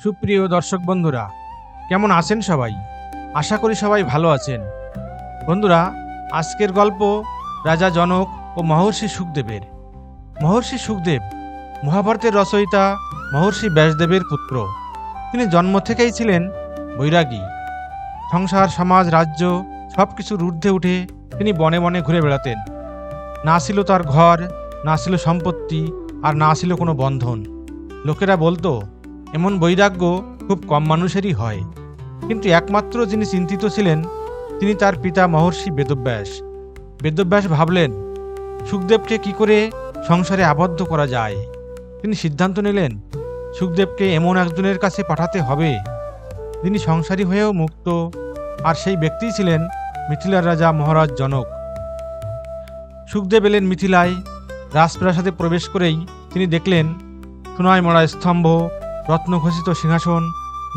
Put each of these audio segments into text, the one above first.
সুপ্রিয় দর্শক বন্ধুরা, কেমন আছেন সবাই? আশা করি সবাই ভালো আছেন। বন্ধুরা, আজকের গল্প রাজা জনক ও মহর্ষি সুখদেবের। মহর্ষি সুখদেব মহাভারতের রচয়িতা মহর্ষি ব্যাসদেবের পুত্র। তিনি জন্ম থেকেই ছিলেন বৈরাগী। সংসার, সমাজ, রাজ্য সব কিছুর ঊর্ধ্বে উঠে তিনি বনে বনে ঘুরে বেড়াতেন। না ছিল তার ঘর, না ছিল সম্পত্তি, আর না ছিল কোনো বন্ধন। লোকেরা বলতো এমন বৈরাগ্য খুব কম মানুষেরই হয়। কিন্তু একমাত্র যিনি চিন্তিত ছিলেন, তিনি তার পিতা মহর্ষি বেদব্যাস। বেদব্যাস ভাবলেন, সুখদেবকে কি করে সংসারে আবদ্ধ করা যায়? তিনি সিদ্ধান্ত নিলেন, সুখদেবকে এমন একজনের কাছে পাঠাতে হবে। যিনি সংসারী হয়েও মুক্ত, আর সেই ব্যক্তিই ছিলেন মিথিলার রাজা মহারাজ জনক। সুখদেব এলেন মিথিলায়, রাজপ্রাসাদে প্রবেশ করেই তিনি দেখলেন সোনায় মরা স্তম্ভ রত্নঘোষিত সিংহাসন,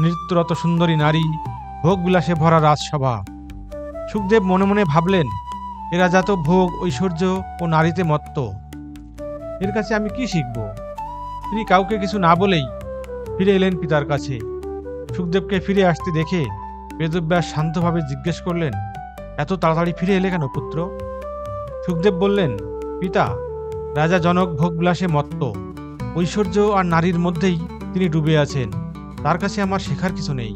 নৃত্যরত সুন্দরী নারী, ভোগবিলাসে ভরা রাজসভা। সুখদেব মনে মনে ভাবলেন এরা যাত ভোগ, ঐশ্বর্য ও নারীতে মত্ত। এর কাছে আমি কি শিখব? তিনি কাউকে কিছু না বলেই ফিরে এলেন পিতার কাছে। সুখদেবকে ফিরে আসতে দেখে বেদব্যাস শান্তভাবে জিজ্ঞেস করলেন, এত তাড়াতাড়ি ফিরে এলে কেন পুত্র? সুখদেব বললেন, পিতা, রাজা জনক ভোগবিলাসে মত্ত। ঐশ্বর্য আর নারীর মধ্যেই তিনি ডুবে আছেন। তার কাছে আমার শেখার কিছু নেই।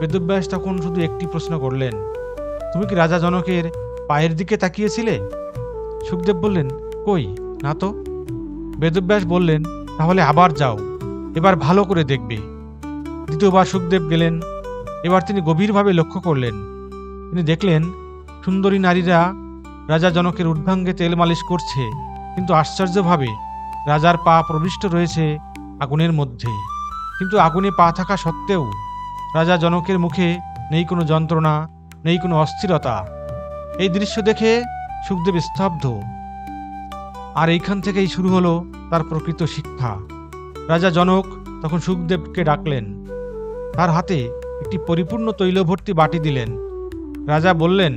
বেদব্যাস তখন শুধু একটি প্রশ্ন করলেন, তুমি কি রাজা জনকের পায়ের দিকে তাকিয়েছিলে? সুখদেব বললেন, কই, না তো। বেদব্যাস বললেন, তাহলে আবার যাও, এবার ভালো করে দেখবে। দ্বিতীয়বার সুখদেব গেলেন, এবার তিনি গভীরভাবে লক্ষ্য করলেন। তিনি দেখলেন, সুন্দরী নারীরা রাজা জনকের ঊর্ধ্বাঙ্গে তেল মালিশ করছে, কিন্তু আশ্চর্যভাবে রাজার পা প্রবিষ্ট রয়েছে আগুনের মধ্যে। কিন্তু আগুনে পা থাকা সত্ত্বেও রাজা জনকের মুখে নেই কোনো যন্ত্রণা, নেই কোনো অস্থিরতা। এই দৃশ্য দেখে সুখদেব স্তব্ধ। আর এইখান থেকেই শুরু হলো তার প্রকৃত শিক্ষা। রাজা জনক তখন সুখদেবকে ডাকলেন। তার হাতে একটি পরিপূর্ণ তৈলভর্তি বাটি দিলেন। রাজা বললেন,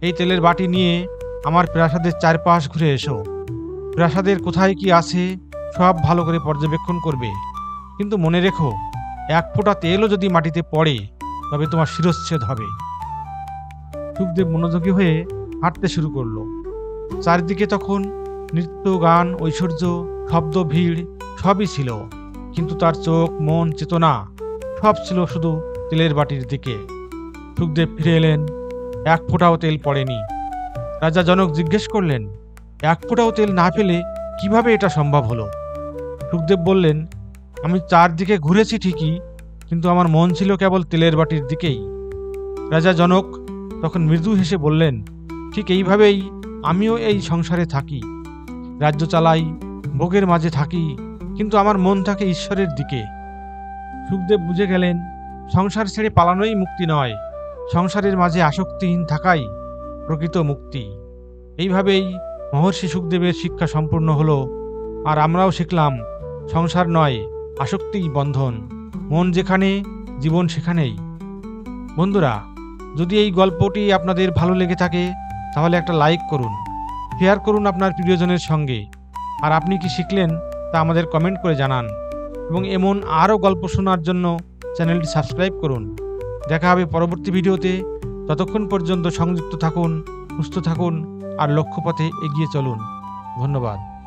এই তেলের বাটি নিয়ে আমার প্রাসাদের চারপাশ ঘুরে এসো। প্রাসাদের কোথায় কি আছে সব ভালো করে পর্যবেক্ষণ করবে। কিন্তু মনে রেখো, এক ফোঁটা তেলও যদি মাটিতে পড়ে, তবে তোমার শিরচ্ছেদ হবে। সুখদেব মনোযোগী হয়ে হাঁটতে শুরু করল। চারিদিকে তখন নৃত্য, গান, ঐশ্বর্য, শব্দ, ভিড় সবই ছিল। কিন্তু তার চোখ, মন, চেতনা সব ছিল শুধু তেলের বাটির দিকে। সুখদেব ফিরে এলেন, এক ফোঁটাও তেল পড়েনি। রাজা জনক জিজ্ঞেস করলেন, এক ফোঁটাও তেল না পেলে কীভাবে এটা সম্ভব হলো? সুখদেব বললেন, আমি চারদিকে ঘুরেছি ঠিকই, কিন্তু আমার মন ছিল কেবল তেলের বাটির দিকেই। রাজা জনক তখন মৃদু হেসে বললেন, ঠিক এইভাবেই আমিও এই সংসারে থাকি। রাজ্য চালাই, ভোগের মাঝে থাকি, কিন্তু আমার মন থাকে ঈশ্বরের দিকে। সুখদেব বুঝে গেলেন, সংসার ছেড়ে পালানোই মুক্তি নয়, সংসারের মাঝে আসক্তিহীন থাকাই প্রকৃত মুক্তি। এইভাবেই মহর্ষি সুখদেবের শিক্ষা সম্পূর্ণ হলো, আর আমরাও শিখলাম সংসার নয় আসক্তিই বন্ধন। মন যেখানে, জীবন সেখানেই। বন্ধুরা, যদি এই গল্পটি আপনাদের ভালো লেগে থাকে, তাহলে একটা লাইক করুন, শেয়ার করুন আপনার প্রিয়জনের সঙ্গে। আর আপনি কি শিখলেন, তা আমাদের কমেন্ট করে জানান। এবং এমন আরও গল্প শোনার জন্য চ্যানেলটি সাবস্ক্রাইব করুন। দেখা হবে পরবর্তী ভিডিওতে। ততক্ষণ পর্যন্ত সংযুক্ত থাকুন, সুস্থ থাকুন, আর লক্ষ্যপথে এগিয়ে চলুন। ধন্যবাদ।